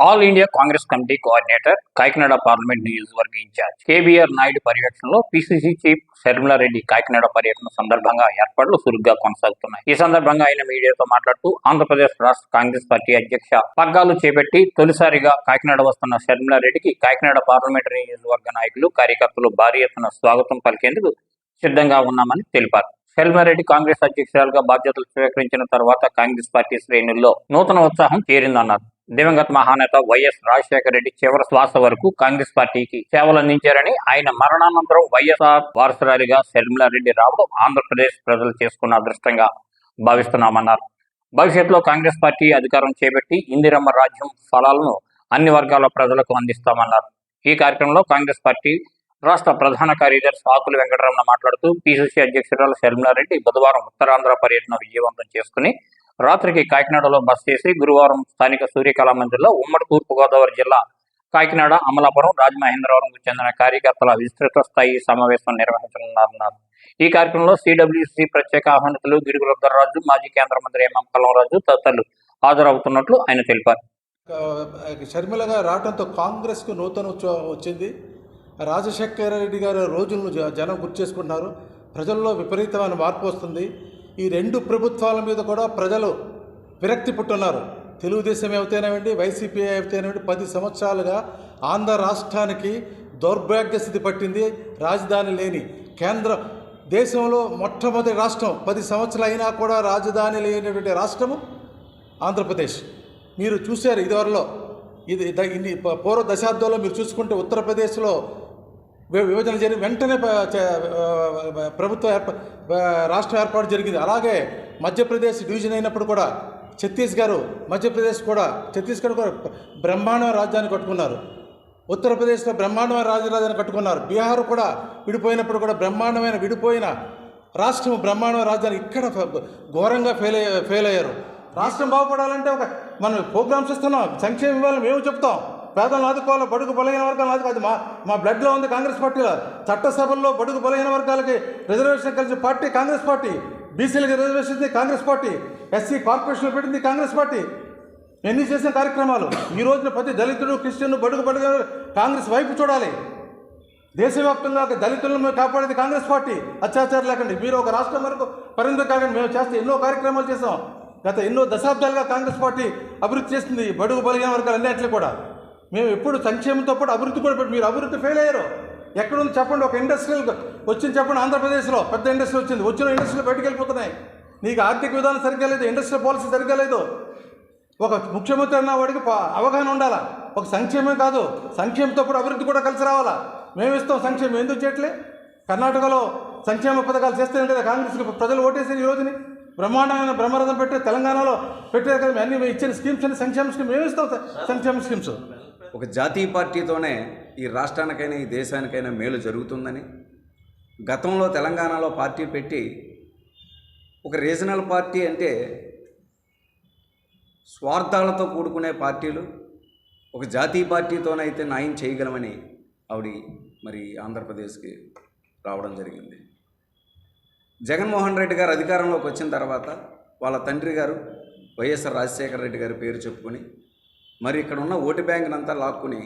All India Congress committee coordinator Kakinada parliament నియోజకవర్గ incharge KBR Naidu పర్యవేక్షణలో PCC chief Sharmila Reddy Kakinada పర్యటన సందర్భంగా ఏర్పాట్లు చురుగ్గా కొనసాగుతున్నాయి. ఈ సందర్భంగా ఆయన మీడియాతో మాట్లాడుతూ ఆంధ్రప్రదేశ్ రాష్ట్ర కాంగ్రెస్ పార్టీ అధ్యక్ష పగ్గాలు చేపట్టి తొలిసారిగా కాకినాడ వస్తున్న శర్మిలారెడ్డికి కాకినాడ పార్లమెంటరీ నియోజకవర్గ నాయకులు కార్యకర్తలు భారీ ఎత్తున స్వాగతం పలికేందుకు సిద్ధంగా ఉన్నామని తెలిపారు. శర్మారెడ్డి కాంగ్రెస్ అధ్యక్షురాలుగా బాధ్యతలు స్వీకరించిన తర్వాత కాంగ్రెస్ పార్టీ శ్రేణుల్లో నూతన ఉత్సాహం చేరిందన్నారు. దివంగత మహానేత వైఎస్ రాజశేఖర రెడ్డి చివరి శ్వాస వరకు కాంగ్రెస్ పార్టీకి సేవలు అందించారని ఆయన మరణానంతరం వైఎస్ఆర్ వారసురాలిగా శర్మిలారెడ్డి రావడం ఆంధ్రప్రదేశ్ ప్రజలు చేసుకున్న అదృష్టంగా భావిస్తున్నామన్నారు. భవిష్యత్తులో కాంగ్రెస్ పార్టీ అధికారం చేపట్టి ఇందిరమ్మ రాజ్యం ఫలాలను అన్ని వర్గాల ప్రజలకు అందిస్తామన్నారు. ఈ కార్యక్రమంలో కాంగ్రెస్ పార్టీ రాష్ట్ర ప్రధాన కార్యదర్శి ఆకుల వెంకటరమణ మాట్లాడుతూ పిసిసి అధ్యక్షురాలు శర్మిలారెడ్డి బుధవారం ఉత్తరాంధ్ర పర్యటన విజయవంతం చేసుకుని రాత్రికి కాకినాడలో బస చేసి గురువారం స్థానిక సూర్యకళా మందిర్లో ఉమ్మడి తూర్పుగోదావరి జిల్లా కాకినాడ అమలాపురం రాజమహేంద్రవరంకు చెందిన కార్యకర్తల విస్తృత స్థాయి సమావేశం నిర్వహించనున్నారన్నారు. ఈ కార్యక్రమంలో సిడబ్ల్యూసి ప్రత్యేక ఆహ్వానితులు గిడుగు రుద్రరాజు మాజీ కేంద్ర మంత్రి ఎంఎం కలంరాజు తదితరులు హాజరవుతున్నట్లు ఆయన తెలిపారు. ఆ, షర్మిలగా రావడంతో కాంగ్రెస్కు నూతన వచ్చింది. రాజశేఖర రెడ్డి గారి రోజులను జ- జనం గుర్తు చేసుకుంటున్నారు. ప్రజల్లో విపరీతమైన మార్పు వస్తుంది. ఈ రెండు ప్రభుత్వాల మీద కూడా ప్రజలు విరక్తి పుట్టున్నారు. తెలుగుదేశం అయితేనేమండి వైసీపీ అయితేనేమండి పది సంవత్సరాలుగా ఆంధ్ర రాష్ట్రానికి దౌర్భాగ్య స్థితి పట్టింది రాజధాని లేని కేంద్ర దేశంలో మొట్టమొదటి రాష్ట్రం పది సంవత్సరాలు అయినా కూడా రాజధాని లేనటువంటి రాష్ట్రము ఆంధ్రప్రదేశ్. మీరు చూశారు ఇదివరలో ఇది ఇన్ని పూర్వ దశాబ్దంలో మీరు చూసుకుంటే ఉత్తరప్రదేశ్లో విభజన జరిగి వెంటనే ప్రభుత్వ ఏర్ప రాష్ట్రం ఏర్పాటు జరిగింది. అలాగే మధ్యప్రదేశ్ డివిజన్ అయినప్పుడు కూడా ఛత్తీస్గఢ్ మధ్యప్రదేశ్ కూడా ఛత్తీస్గఢ్ కూడా బ్రహ్మాండమైన రాజధాని కట్టుకున్నారు. ఉత్తరప్రదేశ్లో బ్రహ్మాండమైన రాజధాని కట్టుకున్నారు. బీహార్ కూడా విడిపోయినప్పుడు కూడా బ్రహ్మాండమైన విడిపోయిన రాష్ట్రం బ్రహ్మాండమైన రాజధాని ఇక్కడ ఘోరంగా ఫెయిల్ ఫెయిల్ అయ్యారు. రాష్ట్రం బాగుపడాలంటే ఒక మనం ప్రోగ్రామ్స్ ఇస్తున్నాం సంక్షేమం ఇవ్వాలని మేము చెప్తాం. పేదలను ఆదుకోవాలి బడుగు బలహీన వర్గాలను ఆదుకోవాలి మా మా బ్లడ్లో ఉంది కాంగ్రెస్ పార్టీలో చట్టసభల్లో బడుగు బలహీన వర్గాలకి రిజర్వేషన్ కలిసి పార్టీ కాంగ్రెస్ పార్టీ. బీసీలకి రిజర్వేషన్ ఇచ్చింది కాంగ్రెస్ పార్టీ. ఎస్సీ కార్పొరేషన్ పెట్టింది కాంగ్రెస్ పార్టీ. ఎన్ని చేసిన కార్యక్రమాలు? ఈ రోజున ప్రతి దళితుడు క్రిస్టియన్ బడుగు బడుగు కాంగ్రెస్ వైపు చూడాలి. దేశవ్యాప్తంగా ఒక దళితులను మేము కాపాడేది కాంగ్రెస్ పార్టీ. అత్యాచారం లేకండి. మీరు ఒక రాష్ట్రం వరకు పరిమితం కాకండి. మేము చేస్తే ఎన్నో కార్యక్రమాలు చేసాం గత ఎన్నో దశాబ్దాలుగా కాంగ్రెస్ పార్టీ అభివృద్ధి చేస్తుంది బడుగు బలిగిన వర్గాలు అన్నింటిలో కూడా. మేము ఎప్పుడు సంక్షేమంతో పాటు అభివృద్ధి కూడా మీరు అభివృద్ధి ఫెయిల్ అయ్యారు. ఎక్కడుంది చెప్పండి ఒక ఇండస్ట్రియల్ వచ్చింది చెప్పండి ఆంధ్రప్రదేశ్లో పెద్ద ఇండస్ట్రీ వచ్చింది వచ్చిన ఇండస్ట్రీలు బయటకు వెళ్ళిపోతున్నాయి నీకు ఆర్థిక విధానం సరిగ్గా లేదు ఇండస్ట్రియల్ పాలసీ సరిగ్గా లేదు. ఒక ముఖ్యమంత్రి అన్న వాడికి అవగాహన ఉండాలా? ఒక సంక్షేమం కాదు సంక్షేమంతో పాటు అభివృద్ధి కూడా కలిసి రావాలా? మేము ఇస్తాం సంక్షేమం ఎందుకు చేయట్లే? కర్ణాటకలో సంక్షేమ పథకాలు చేస్తేనే కదా కాంగ్రెస్కి ప్రజలు ఓటేసారు ఈ రోజుని? బ్రహ్మాండమైన బ్రహ్మరథం పెట్టి తెలంగాణలో పెట్టారు కదా అన్ని ఇచ్చిన స్కీమ్స్ అన్ని సంక్షేమ స్కీమ్ మేము ఇస్తాం సంక్షేమ స్కీమ్స్ ఒక జాతీయ పార్టీతోనే ఈ రాష్ట్రానికైనా ఈ దేశానికైనా మేలు జరుగుతుందని గతంలో తెలంగాణలో పార్టీ పెట్టి ఒక రీజనల్ పార్టీ అంటే స్వార్థాలతో కూడుకునే పార్టీలు ఒక జాతీయ పార్టీతోనైతే న్యాయం చేయగలమని ఆవిడ మరి ఆంధ్రప్రదేశ్కి రావడం జరిగింది. జగన్మోహన్ రెడ్డి గారు అధికారంలోకి వచ్చిన తర్వాత వాళ్ళ తండ్రి గారు వైఎస్ఆర్ రాజశేఖర రెడ్డి గారి పేరు చెప్పుకొని మరి ఇక్కడ ఉన్న ఓటు బ్యాంకునంతా లాక్కుని